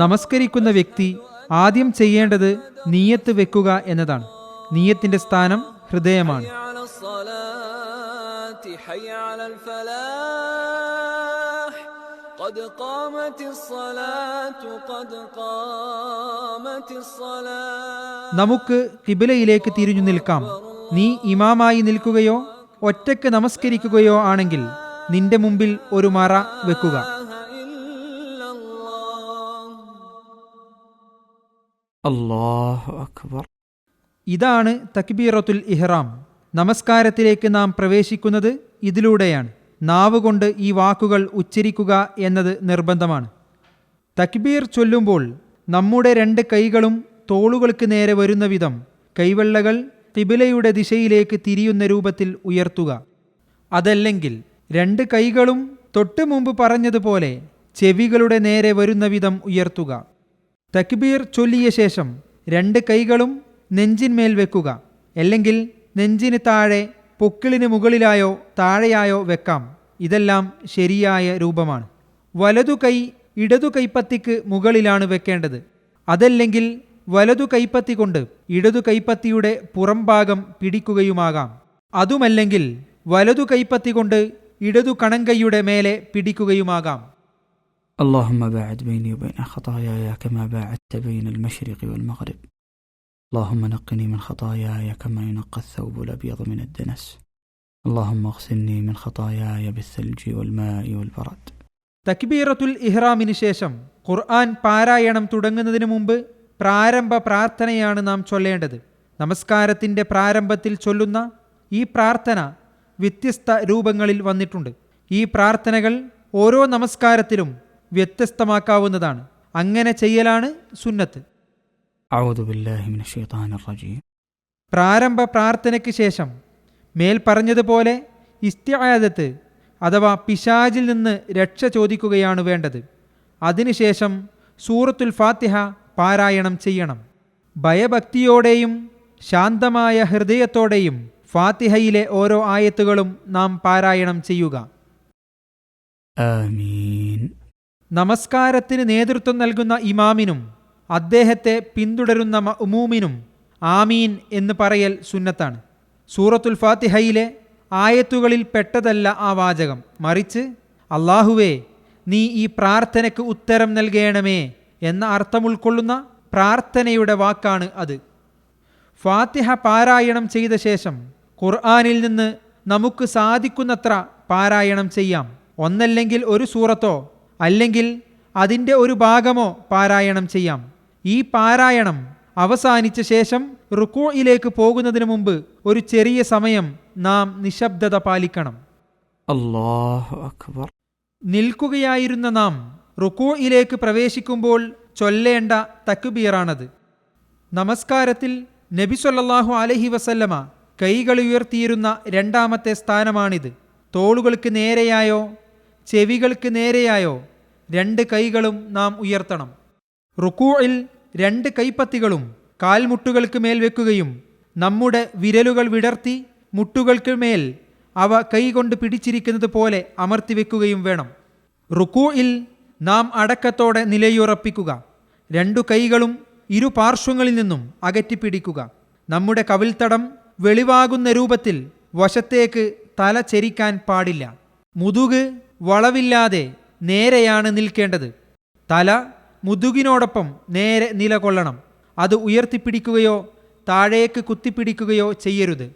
നമസ്കരിക്കുന്ന വ്യക്തി ആദ്യം ചെയ്യേണ്ടത് നീയത്ത് വെക്കുക എന്നതാണ് നീയത്തിന്റെ സ്ഥാനം ഹൃദയമാണ് حي على الصلاة حي على الفلاح قد قامت الصلاة قد قامت الصلاة നമുക്ക് കിബിലയിലേക്ക് തിരിഞ്ഞു നിൽക്കാം നീ ഇമാമായി നിൽക്കുകയോ ഒറ്റയ്ക്ക് നമസ്കരിക്കുകയോ ആണെങ്കിൽ നിന്റെ മുമ്പിൽ ഒരു മറ വെക്കുക. ഇതാണ് തക്ബീറത്തുൽ ഇഹ്റാം. നമസ്കാരത്തിലേക്ക് നാം പ്രവേശിക്കുന്നത് ഇതിലൂടെയാണ്. നാവുകൊണ്ട് ഈ വാക്കുകൾ ഉച്ചരിക്കുക എന്നത് നിർബന്ധമാണ്. തക്ബീർ ചൊല്ലുമ്പോൾ നമ്മുടെ രണ്ട് കൈകളും തോളുകൾക്ക് നേരെ വരുന്ന വിധം കൈവെള്ളകൾ തിബിലയുടെ ദിശയിലേക്ക് തിരിയുന്ന രൂപത്തിൽ ഉയർത്തുക. അതല്ലെങ്കിൽ രണ്ട് കൈകളും തൊട്ടു മുമ്പ് പറഞ്ഞതുപോലെ ചെവികളുടെ നേരെ വരുന്ന വിധം ഉയർത്തുക. തക്ബീർ ചൊല്ലിയ ശേഷം രണ്ട് കൈകളും നെഞ്ചിന്മേൽ വെക്കുക. അല്ലെങ്കിൽ നെഞ്ചിന് താഴെ പൊക്കിളിന് മുകളിലായോ താഴെയായോ വെക്കാം. ഇതെല്ലാം ശരിയായ രൂപമാണ്. വലതു കൈ ഇടതു കൈപ്പത്തിക്ക് മുകളിലാണ് വെക്കേണ്ടത്. അതല്ലെങ്കിൽ വലതു കൈപ്പത്തി കൊണ്ട് ഇടതു കൈപ്പത്തിയുടെ പുറംഭാഗം പിടിക്കുകയുമാകാം. അതുമല്ലെങ്കിൽ വലതു കൈപ്പത്തി കൊണ്ട് ഇടതു കണങ്കൈയുടെ മേലെ പിടിക്കുകയുമാകാം اللهم باعد بيني وبين خطاياي كما باعدت بين المشرق والمغرب اللهم نقني من خطاياي كما ينقى الثوب الأبيض من الدنس اللهم اغسلني من خطاياي بالثلج والماء والبرد തക്ബീറത്തുൽ ഇഹ്റാമിന് ശേഷം ഖുർആൻ പാരായണം തുടങ്ങുന്നതിന് മുമ്പ് പ്രാരംഭ പ്രാർത്ഥനയാണ് നാം ചൊല്ലേണ്ടത് നമസ്കാരത്തിൻ്റെ പ്രാരംഭത്തിൽ ചൊല്ലുന്ന ഈ പ്രാർത്ഥന വ്യത്യസ്ത രൂപങ്ങളിൽ വന്നിട്ടുണ്ട്. ഈ പ്രാർത്ഥനകൾ ഓരോ നമസ്കാരത്തിലും വ്യത്യസ്തമാക്കാവുന്നതാണ്. അങ്ങനെ ചെയ്യലാണ് സുന്നത്ത്. പ്രാരംഭ പ്രാർത്ഥനയ്ക്ക് ശേഷം മേൽ പറഞ്ഞതുപോലെ ഇസ്തിയാദത്ത് അഥവാ പിശാജിൽ നിന്ന് രക്ഷ ചോദിക്കുകയാണ് വേണ്ടത്. അതിനുശേഷം സൂറത്തുൽ ഫാത്തിഹ പാരായണം ചെയ്യണം. ഭയഭക്തിയോടെയും ശാന്തമായ ഹൃദയത്തോടെയും ഫാത്തിഹയിലെ ഓരോ ആയത്തുകളും നാം പാരായണം ചെയ്യുക. നമസ്കാരത്തിന് നേതൃത്വം നൽകുന്ന ഇമാമിനും അദ്ദേഹത്തെ പിന്തുടരുന്ന ഉമൂമിനും ആമീൻ എന്ന് പറയൽ സുന്നത്താണ്. സൂറത്തുൽ ഫാത്തിഹയിലെ ആയത്തുകളിൽ പെട്ടതല്ല ആ വാചകം. മറിച്ച് അള്ളാഹുവേ നീ ഈ പ്രാർത്ഥനയ്ക്ക് ഉത്തരം നൽകേണമേ എന്ന അർത്ഥം ഉൾക്കൊള്ളുന്ന പ്രാർത്ഥനയുടെ വാക്കാണ് അത്. ഫാത്തിഹ പാരായണം ചെയ്ത ശേഷം ഖുർആാനിൽ നിന്ന് നമുക്ക് സാധിക്കുന്നത്ര പാരായണം ചെയ്യാം. ഒന്നല്ലെങ്കിൽ ഒരു സൂറത്തോ അല്ലെങ്കിൽ അതിന്റെ ഒരു ഭാഗമോ പാരായണം ചെയ്യാം. ഈ പാരായണം അവസാനിച്ച ശേഷം റുക്കോയിലേക്ക് പോകുന്നതിന് മുമ്പ് ഒരു ചെറിയ സമയം നാം നിശബ്ദത പാലിക്കണം. അല്ലാഹു അക്ബർ. നിൽക്കുകയായിരുന്ന നാം റുക്കോയിലേക്ക് പ്രവേശിക്കുമ്പോൾ ചൊല്ലേണ്ട തക്കുബിയറാണത് നമസ്കാരത്തിൽ നബിസൊല്ലാഹു അലഹി വസല്ലമ കൈകൾ ഉയർത്തിയിരുന്ന രണ്ടാമത്തെ സ്ഥാനമാണിത്. തോളുകൾക്ക് നേരെയായോ ചെവികൾക്ക് നേരെയായോ രണ്ട് കൈകളും നാം ഉയർത്തണം. റുക്കൂയിൽ രണ്ട് കൈപ്പത്തികളും കാൽമുട്ടുകൾക്ക് മേൽ വെക്കുകയും നമ്മുടെ വിരലുകൾ വിടർത്തി മുട്ടുകൾക്ക് മേൽ അവ കൈകൊണ്ട് പിടിച്ചിരിക്കുന്നത് പോലെ അമർത്തി വെക്കുകയും വേണം. റുക്കൂയിൽ നാം അടക്കത്തോടെ നിലയുറപ്പിക്കുക. രണ്ടു കൈകളും ഇരു പാർശ്വങ്ങളിൽ നിന്നും അകറ്റിപ്പിടിക്കുക നമ്മുടെ കവിൽത്തടം വെളിവാകുന്ന രൂപത്തിൽ വശത്തേക്ക് തല ചെരിക്കാൻ പാടില്ല. മുതുക് വളവില്ലാതെ നേരെയാണ് നിൽക്കേണ്ടത്. തല മുതുകിനോടൊപ്പം നേരെ നിലകൊള്ളണം. അത് ഉയർത്തിപ്പിടിക്കുകയോ താഴേക്ക് കുത്തിപ്പിടിക്കുകയോ ചെയ്യരുത്.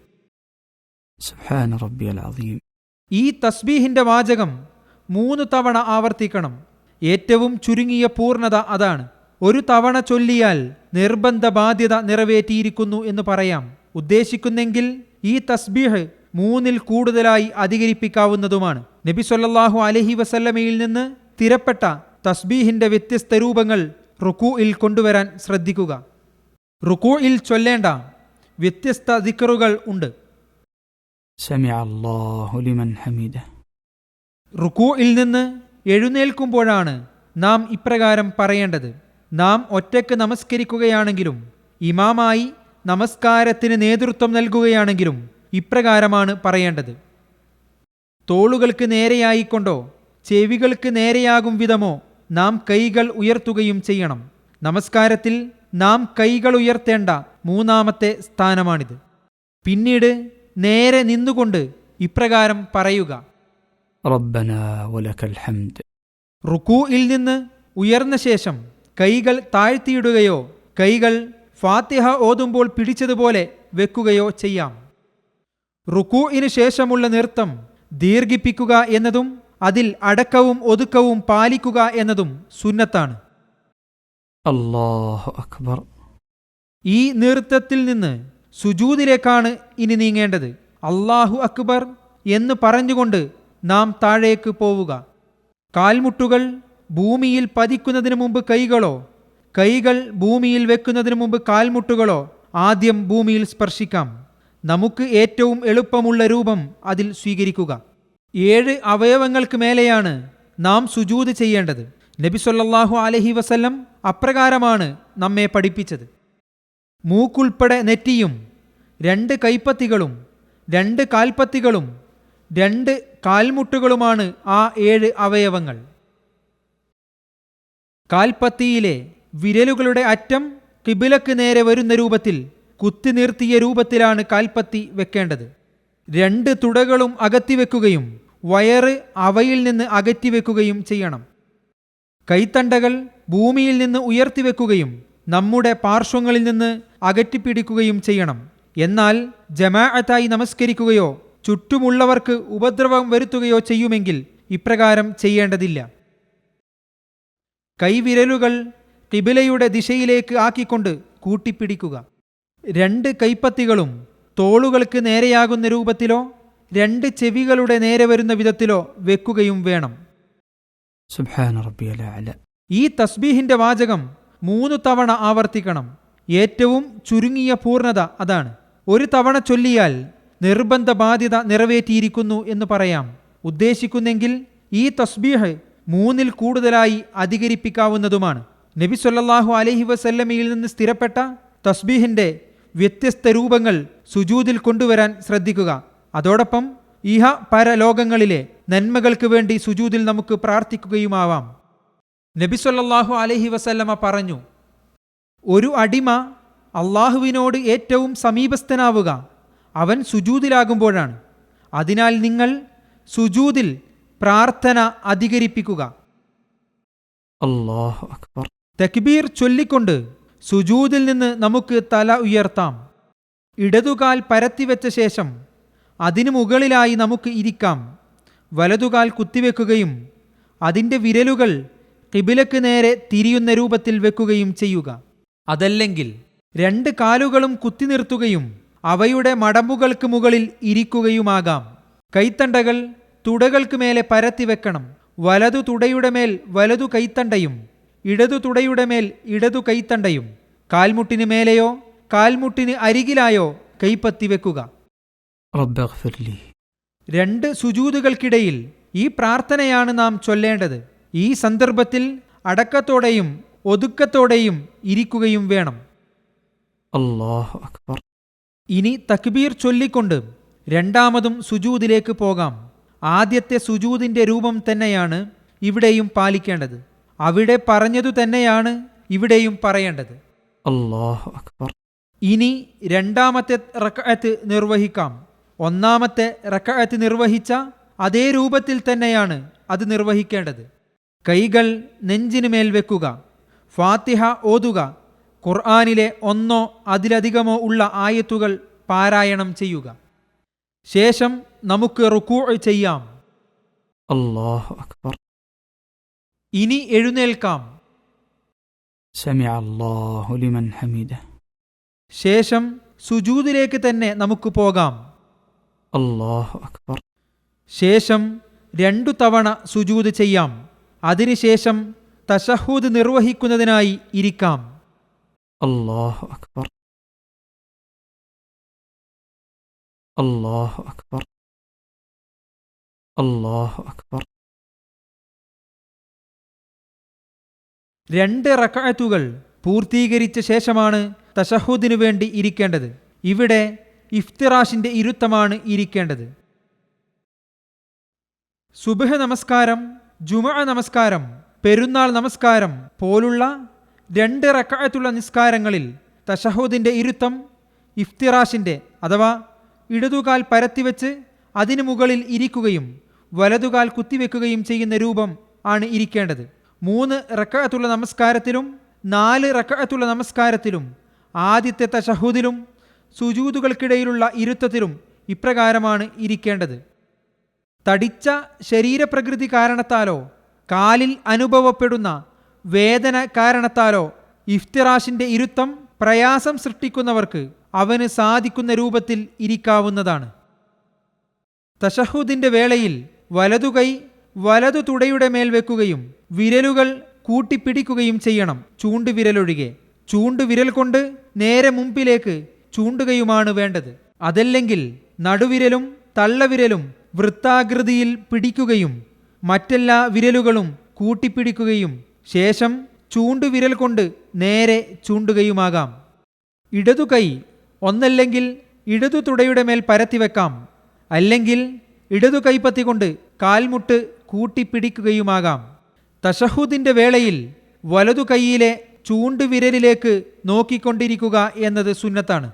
ഈ തസ്ബീഹിന്റെ വാചകം മൂന്ന് തവണ ആവർത്തിക്കണം. ഏറ്റവും ചുരുങ്ങിയ പൂർണത അതാണ്. ഒരു തവണ ചൊല്ലിയാൽ നിർബന്ധ ബാധ്യത നിറവേറ്റിയിരിക്കുന്നു എന്ന് പറയാം. ഉദ്ദേശിക്കുന്നെങ്കിൽ ഈ തസ്ബീഹ് മൂന്നിൽ കൂടുതലായി അധികരിപ്പിക്കാവുന്നതുമാണ്. നബി സൊല്ലാഹു അലഹി വസല്ലമയിൽ നിന്ന് തിരപ്പെട്ട തസ്ബീഹിന്റെ വ്യത്യസ്ത രൂപങ്ങൾ റുക്കൂയിൽ കൊണ്ടുവരാൻ ശ്രദ്ധിക്കുക. റുക്കൂയിൽ ചൊല്ലേണ്ട വ്യത്യസ്ത ദിക്കറുകൾ ഉണ്ട്. റുക്കൂയിൽ നിന്ന് എഴുന്നേൽക്കുമ്പോഴാണ് നാം ഇപ്രകാരം പറയേണ്ടത്. നാം ഒറ്റയ്ക്ക് നമസ്കരിക്കുകയാണെങ്കിലും ഇമാമായി നമസ്കാരത്തിന് നേതൃത്വം നൽകുകയാണെങ്കിലും ഇപ്രകാരമാണ് പറയേണ്ടത്. തോളുകൾക്ക് നേരെയായിക്കൊണ്ടോ ചെവികൾക്ക് നേരെയാകും വിധമോ നാം കൈകൾ ഉയർത്തുകയും ചെയ്യണം. നമസ്കാരത്തിൽ നാം കൈകൾ ഉയർത്തേണ്ട മൂന്നാമത്തെ സ്ഥാനമാണിത്. പിന്നീട് നേരെ നിന്നുകൊണ്ട് ഇപ്രകാരം പറയുക. റുക്കൂയിൽ നിന്ന് ഉയർന്ന ശേഷം കൈകൾ താഴ്ത്തിയിടുകയോ കൈകൾ ഫാത്തിഹ ഓതുമ്പോൾ പിടിച്ചതുപോലെ വെക്കുകയോ ചെയ്യാം. റുക്കൂഇന് ശേഷമുള്ള നൃത്തം ദീർഘിപ്പിക്കുക എന്നതും അതിൽ അടക്കവും ഒതുക്കവും പാലിക്കുക എന്നതും സുന്നത്താണ്. അല്ലാഹു അക്ബർ. ഈ നൃത്തത്തിൽ നിന്ന് സുജൂതിലേക്കാണ് ഇനി നീങ്ങേണ്ടത്. അള്ളാഹു അക്ബർ എന്ന് പറഞ്ഞുകൊണ്ട് നാം താഴേക്ക് പോവുക. കാൽമുട്ടുകൾ ഭൂമിയിൽ പതിക്കുന്നതിന് മുമ്പ് കൈകളോ കൈകൾ ഭൂമിയിൽ വെക്കുന്നതിന് മുമ്പ് കാൽമുട്ടുകളോ ആദ്യം ഭൂമിയിൽ സ്പർശിക്കാം. നമുക്ക് ഏറ്റവും എളുപ്പമുള്ള രൂപം അതിൽ സ്വീകരിക്കുക. ഏഴ് അവയവങ്ങൾക്ക് മേലെയാണ് നാം സുജൂത് ചെയ്യേണ്ടത്. നബി സല്ലല്ലാഹു അലൈഹി വസല്ലം അപ്രകാരമാണ് നമ്മെ പഠിപ്പിച്ചത്. മൂക്കുൾപ്പെടെ നെറ്റിയും രണ്ട് കൈപ്പത്തികളും രണ്ട് കാൽപ്പത്തികളും രണ്ട് കാൽമുട്ടുകളുമാണ് ആ ഏഴ് അവയവങ്ങൾ. കാൽപ്പത്തിയിലെ വിരലുകളുടെ അറ്റം കിബിലക്ക് നേരെ വരുന്ന രൂപത്തിൽ കുത്തി നിർത്തിയ രൂപത്തിലാണ് കാൽപ്പത്തി വെക്കേണ്ടത്. രണ്ട് തുടകളും അകത്തി വെക്കുകയും വയറ് അവയിൽ നിന്ന് അകറ്റി വെക്കുകയും ചെയ്യണം. കൈത്തണ്ടകൾ ഭൂമിയിൽ നിന്ന് ഉയർത്തി വെക്കുകയും നമ്മുടെ പാർശ്വങ്ങളിൽ നിന്ന് അകറ്റിപ്പിടിക്കുകയും ചെയ്യണം. എന്നാൽ ജമാഅത്തായി നമസ്കരിക്കുകയോ ചുറ്റുമുള്ളവർക്ക് ഉപദ്രവം വരുത്തുകയോ ചെയ്യുമെങ്കിൽ ഇപ്രകാരം ചെയ്യേണ്ടതില്ല. കൈവിരലുകൾ കിബിലയുടെ ദിശയിലേക്ക് ആക്കിക്കൊണ്ട് കൂട്ടിപ്പിടിക്കുക. രണ്ട് കൈപ്പത്തികളും തോളുകൾക്ക് നേരെയാകുന്ന രൂപത്തിലോ രണ്ട് ചെവികളുടെ നേരെ വരുന്ന വിധത്തിലോ വെക്കുകയും വേണം. ഈ തസ്ബീഹിന്റെ വാചകം മൂന്ന് തവണ ആവർത്തിക്കണം. ഏറ്റവും ചുരുങ്ങിയ പൂർണത അതാണ്. ഒരു തവണ ചൊല്ലിയാൽ നിർബന്ധ ബാധ്യത നിറവേറ്റിയിരിക്കുന്നു എന്ന് പറയാം. ഉദ്ദേശിക്കുന്നെങ്കിൽ ഈ തസ്ബീഹ് മൂന്നിൽ കൂടുതലായി അധികരിപ്പിക്കാവുന്നതുമാണ്. നബി സൊല്ലാഹു അലഹി വസല്ലമയിൽ നിന്ന് സ്ഥിരപ്പെട്ട തസ്ബീഹിന്റെ വ്യത്യസ്ത രൂപങ്ങൾ സുജൂതിൽ കൊണ്ടുവരാൻ ശ്രദ്ധിക്കുക. അതോടൊപ്പം ഇഹ പരലോകങ്ങളിലെ നന്മകൾക്ക് വേണ്ടി സുജൂതിൽ നമുക്ക് പ്രാർത്ഥിക്കുകയുമാവാം. നബിസൊല്ലാഹു അലഹി വസല്ലമ പറഞ്ഞു ഒരു അടിമ അള്ളാഹുവിനോട് ഏറ്റവും സമീപസ്ഥനാവുക. അവൻ സുജൂതിലാകുമ്പോഴാണ്. അതിനാൽ നിങ്ങൾ സുജൂതിൽ പ്രാർത്ഥന അധികരിപ്പിക്കുക. അള്ളാഹു അക്ബർ. തക്ബീർ ചൊല്ലിക്കൊണ്ട് സുജൂതിൽ നിന്ന് നമുക്ക് തല ഉയർത്താം. ഇടതുകാൽ പരത്തിവെച്ച ശേഷം അതിനു മുകളിലായി നമുക്ക് ഇരിക്കാം. വലതുകാൽ കുത്തിവെക്കുകയും അതിന്റെ വിരലുകൾ കിബിലക്ക് നേരെ തിരിയുന്ന രൂപത്തിൽ വെക്കുകയും ചെയ്യുക. അതല്ലെങ്കിൽ രണ്ട് കാലുകളും കുത്തി നിർത്തുകയും അവയുടെ മടമ്പുകൾക്ക് മുകളിൽ ഇരിക്കുകയുമാകാം. കൈത്തണ്ടകൾ തുടകൾക്ക് മേലെ പരത്തി വെക്കണം. വലതു തുടയുടെ മേൽ വലതു കൈത്തണ്ടയും ഇടതു തുടയുടെ മേൽ ഇടതു കൈത്തണ്ടയും കാൽമുട്ടിന് മേലെയോ കാൽമുട്ടിന് അരികിലായോ കൈപ്പത്തി വെക്കുക. രണ്ട് സുജൂതുകൾക്കിടയിൽ ഈ പ്രാർത്ഥനയാണ് നാം ചൊല്ലേണ്ടത്. ഈ സന്ദർഭത്തിൽ അടക്കത്തോടെയും ഒതുക്കത്തോടെയും ഇരിക്കുകയും വേണം. അക്ബർ. ഇനി തക്ബീർ ചൊല്ലിക്കൊണ്ട് രണ്ടാമതും സുജൂദിലേക്ക് പോകാം. ആദ്യത്തെ സുജൂതിന്റെ രൂപം തന്നെയാണ് ഇവിടെയും പാലിക്കേണ്ടത്. അവിടെ പറഞ്ഞതു തന്നെയാണ് ഇവിടെയും പറയേണ്ടത്. അക്ബർ. ഇനി രണ്ടാമത്തെ റക്കഅത്ത് നിർവഹിക്കാം. ഒന്നാമത്തെ റക്കഅത്ത് നിർവഹിച്ച അതേ രൂപത്തിൽ തന്നെയാണ് അത് നിർവഹിക്കേണ്ടത്. കൈകൾ നെഞ്ചിനു മേൽ വെക്കുക. ഫാത്തിഹ ഓതുക. ഖുർആാനിലെ ഒന്നോ അതിലധികമോ ഉള്ള ആയത്തുകൾ പാരായണം ചെയ്യുക. ശേഷം നമുക്ക് റുക്കൂ ചെയ്യാം. അള്ളാഹു അക്ബർ. ഇനി എഴുന്നേൽക്കാം. ശേഷം സുജൂദിലേക്ക് തന്നെ നമുക്ക് പോകാം. അക്ബർ. ശേഷം രണ്ടു തവണ സുജൂദ് ചെയ്യാം. അതിനുശേഷം തശഹൂദ് നിർവഹിക്കുന്നതിനായി ഇരിക്കാം. അല്ലാഹു അക്ബർ. അല്ലാഹു അക്ബർ. അല്ലാഹു അക്ബർ. രണ്ട് റക്കായത്തുകൾ പൂർത്തീകരിച്ച ശേഷമാണ് തഷഹുദിനു വേണ്ടി ഇരിക്കേണ്ടത്. ഇവിടെ ഇഫ്തിറാഷിന്റെ ഇരുത്തമാണ് ഇരിക്കേണ്ടത്. സുബഹ നമസ്കാരം ജുമ നമസ്കാരം പെരുന്നാൾ നമസ്കാരം പോലുള്ള രണ്ട് റക്കായത്തുള്ള നിസ്കാരങ്ങളിൽ തഷഹുദിന്റെ ഇരുത്തം ഇഫ്തിറാഷിന്റെ അഥവാ ഇടതുകാൽ പരത്തിവെച്ച് അതിനു മുകളിൽ ഇരിക്കുകയും വലതുകാൽ കുത്തിവെക്കുകയും ചെയ്യുന്ന രൂപം ആണ് ഇരിക്കേണ്ടത്. മൂന്ന് റക്കായത്തുള്ള നമസ്കാരത്തിലും നാല് റക്കായത്തുള്ള നമസ്കാരത്തിലും ആദ്യത്തെ തഷഹൂദിലും സുജൂതുകൾക്കിടയിലുള്ള ഇരുത്തത്തിലും ഇപ്രകാരമാണ് ഇരിക്കേണ്ടത്. തടിച്ച ശരീരപ്രകൃതി കാരണത്താലോ കാലിൽ അനുഭവപ്പെടുന്ന വേദന കാരണത്താലോ ഇഫ്തിറാഷിന്റെ ഇരുത്തം പ്രയാസം സൃഷ്ടിക്കുന്നവർക്ക് അവന് സാധിക്കുന്ന രൂപത്തിൽ ഇരിക്കാവുന്നതാണ്. തഷഹുദിന്റെ വേളയിൽ വലതുകൈ വലതു തുടയുടെ മേൽ വെക്കുകയും വിരലുകൾ കൂട്ടിപ്പിടിക്കുകയും ചെയ്യണം. ചൂണ്ടുവിരലൊഴികെ. ചൂണ്ടുവിരൽ കൊണ്ട് നേരെ മുമ്പിലേക്ക് ചൂണ്ടുകയുമാണ് വേണ്ടത്. അതല്ലെങ്കിൽ നടുവിരലും തള്ളവിരലും വൃത്താകൃതിയിൽ പിടിക്കുകയും മറ്റെല്ലാ വിരലുകളും കൂട്ടിപ്പിടിക്കുകയും ശേഷം ചൂണ്ടുവിരൽ കൊണ്ട് നേരെ ചൂണ്ടുകയുമാകാം. ഇടതു കൈ ഒന്നല്ലെങ്കിൽ ഇടതു തുടയുടെ മേൽ പരത്തിവെക്കാം അല്ലെങ്കിൽ ഇടതു കൈപ്പത്തി കൊണ്ട് കാൽമുട്ട് കൂട്ടിപ്പിടിക്കുകയുമാകാം. തഷഹുദിന്റെ വേളയിൽ വലതു കൈയിലെ ചൂണ്ടുവിരലിലേക്ക് നോക്കിക്കൊണ്ടിരിക്കുക എന്നത് സുന്നത്താണ്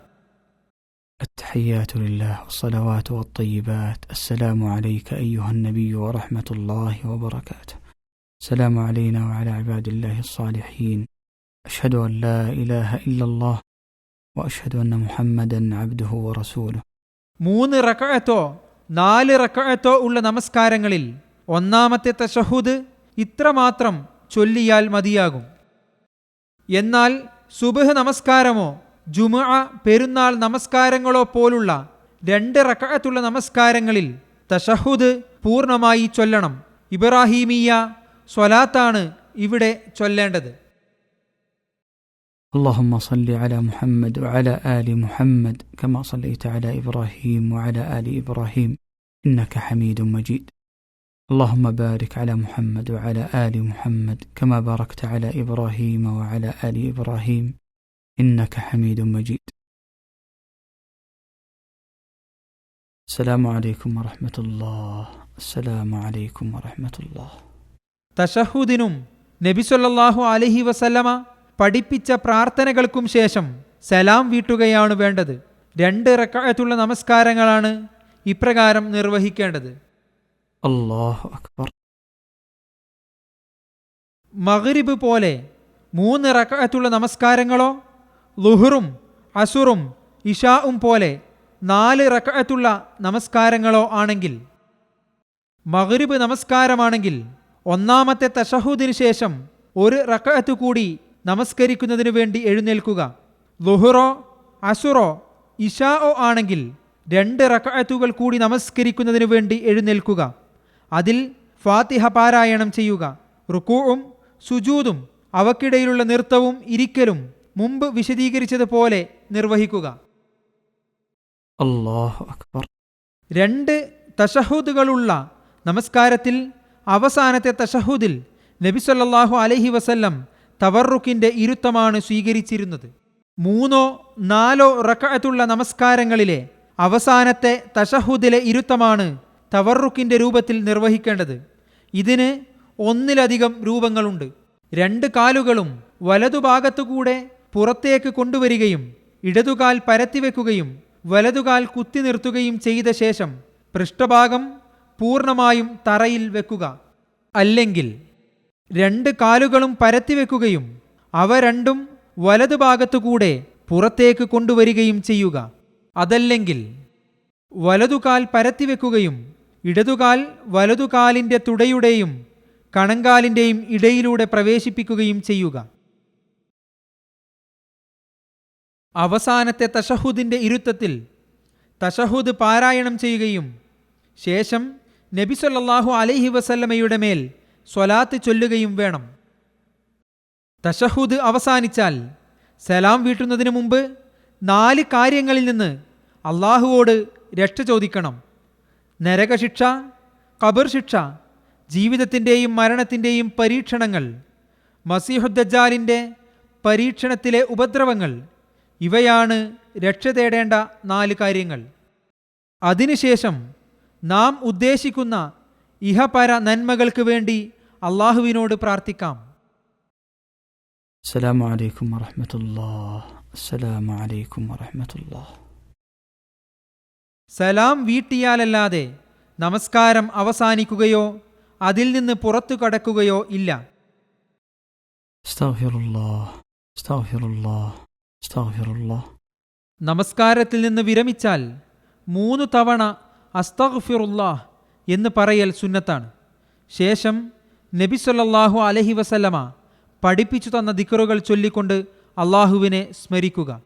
التحيات لله والصلوات والطيبات السلام عليك أيها النبي ورحمة الله وبركاته السلام علينا وعلى عباد الله الصالحين أشهد أن لا إله إلا الله وأشهد أن محمدا عبده ورسوله മൂന്ന് റക്കഴത്തോ നാല് റക്കഴത്തോ ഉള്ള നമസ്കാരങ്ങളിൽ ഒന്നാമത്തെ തഷഹുദ് ഇത്രമാത്രം ചൊല്ലിയാൽ മതിയാകും എന്നാൽ സുബഹ് നമസ്കാരമോ ജുമുഅ പെരുന്നാൾ നമസ്കാരങ്ങളോ പോലുള്ള രണ്ട് റക്കഴത്തുള്ള നമസ്കാരങ്ങളിൽ തഷഹുദ് പൂർണ്ണമായി ചൊല്ലണം ഇബ്രാഹീമിയ സ്വലാത്താണ് ഇവിടെ ചൊല്ലേണ്ടത് اللهم صل على محمد وعلى آل محمد كما صليت على إبراهيم وعلى آل إبراهيم إنك حميد مجيد اللهم بارك على محمد وعلى آل محمد كما باركت على إبراهيم وعلى آل إبراهيم إنك حميد مجيد السلام عليكم ورحمة الله السلام عليكم ورحمة الله തഷഹുദിനും നബിസൊല്ലാഹു അലഹി വസല്ലമ പഠിപ്പിച്ച പ്രാർത്ഥനകൾക്കും ശേഷം സലാം വീട്ടുകയാണ് വേണ്ടത് രണ്ട് റക്കായത്തുള്ള നമസ്കാരങ്ങളാണ് ഇപ്രകാരം നിർവഹിക്കേണ്ടത് അള്ളാഹു അക്ബർ. മഗ്രിബ് പോലെ മൂന്ന് റക്കഅത്തുള്ള നമസ്കാരങ്ങളോ ലുഹറും അസുറും ഇഷാവും പോലെ നാല് റക്കഅത്തുള്ള നമസ്കാരങ്ങളോ ആണെങ്കിൽ മഗ്രിബ് നമസ്കാരമാണെങ്കിൽ ഒന്നാമത്തെ തഷഹുദിന് ശേഷം ഒരു റക്കഅത്ത് കൂടി നമസ്കരിക്കുന്നതിനു വേണ്ടി എഴുന്നേൽക്കുക. ലുഹുറോ അസുറോ ഇഷാഒ ആണെങ്കിൽ രണ്ട് റക്കഅത്തുകൾ കൂടി നമസ്കരിക്കുന്നതിനു വേണ്ടി എഴുന്നേൽക്കുക. അതിൽ ഫാത്തിഹ പാരായണം ചെയ്യുക. റുക്കൂവും സുജൂതും അവക്കിടയിലുള്ള നൃത്തവും ഇരിക്കലും മുമ്പ് വിശദീകരിച്ചതുപോലെ നിർവഹിക്കുക. രണ്ട് തഷഹുദുകളുള്ള നമസ്കാരത്തിൽ അവസാനത്തെ തഷഹുദിൽ നബിസൊല്ലാഹു അലഹി വസല്ലം തവർറുക്കിന്റെ ഇരുത്തമാണ് സ്വീകരിച്ചിരുന്നത്. മൂന്നോ നാലോ റക്കഅത്തുള്ള നമസ്കാരങ്ങളിലെ അവസാനത്തെ തഷഹുദിലെ ഇരുത്തമാണ് തവറുക്കിന്റെ രൂപത്തിൽ നിർവഹിക്കേണ്ടത്. ഇതിന് ഒന്നിലധികം രൂപങ്ങളുണ്ട്. രണ്ട് കാലുകളും വലതുഭാഗത്തുകൂടെ പുറത്തേക്ക് കൊണ്ടുവരികയും ഇടതുകാൽ പരത്തിവെക്കുകയും വലതുകാൽ കുത്തി നിർത്തുകയും ചെയ്ത ശേഷം പൃഷ്ഠഭാഗം പൂർണമായും തറയിൽ വെക്കുക. അല്ലെങ്കിൽ രണ്ട് കാലുകളും പരത്തിവെക്കുകയും അവ രണ്ടും വലതുഭാഗത്തുകൂടെ പുറത്തേക്ക് കൊണ്ടുവരികയും ചെയ്യുക. അതല്ലെങ്കിൽ വലതുകാൽ പരത്തിവെക്കുകയും ഇടതുകാൽ വലതുകാലിന്റെ തുടയുടെയും കണങ്കാലിന്റെയും ഇടയിലൂടെ പ്രവേശിപ്പിക്കുകയും ചെയ്യുക. അവസാനത്തെ തഷഹുദിന്റെ ഇരുത്തത്തിൽ തഷഹുദ് പാരായണം ചെയ്യുകയും ശേഷം നബി സല്ലല്ലാഹു അലൈഹി വസല്ലമയുടെ മേൽ സ്വലാത്ത് ചൊല്ലുകയും വേണം. തഷഹുദ് അവസാനിച്ചാൽ സലാം വീട്ടുന്നതിന് മുമ്പ് നാല് കാര്യങ്ങളിൽ നിന്ന് അള്ളാഹുവോട് രക്ഷ ചോദിക്കണം. നരകശിക്ഷ കബർ ശിക്ഷ ജീവിതത്തിന്റെയും മരണത്തിന്റെയും പരീക്ഷണങ്ങൾ മസീഹുദ്ദജാലിന്റെ പരീക്ഷണത്തിലെ ഉപദ്രവങ്ങൾ ഇവയാണ് രക്ഷ തേടേണ്ട നാല് കാര്യങ്ങൾ. അതിനുശേഷം നാം ഉദ്ദേശിക്കുന്ന ഇഹപര നന്മകൾക്ക് വേണ്ടി അള്ളാഹുവിനോട് പ്രാർത്ഥിക്കാം. അസ്സലാമലൈക്കും അസ്സലാമു അലൈക്കും വറഹമത്തല്ലാ സലാം വീട്ടിയാലല്ലാതെ നമസ്കാരം അവസാനിക്കുകയോ അതിൽ നിന്ന് പുറത്തു കടക്കുകയോ ഇല്ല. നമസ്കാരത്തിൽ നിന്ന് വിരമിച്ചാൽ മൂന്ന് തവണ അസ്തഫിറുല്ലാഹ് എന്ന് പറയൽ സുന്നത്താണ്. ശേഷം നബി സൊല്ലാഹു അലഹി വസല്ലമ പഠിപ്പിച്ചു തന്ന ദിക്കറുകൾ ചൊല്ലിക്കൊണ്ട് അള്ളാഹുവിനെ സ്മരിക്കുക.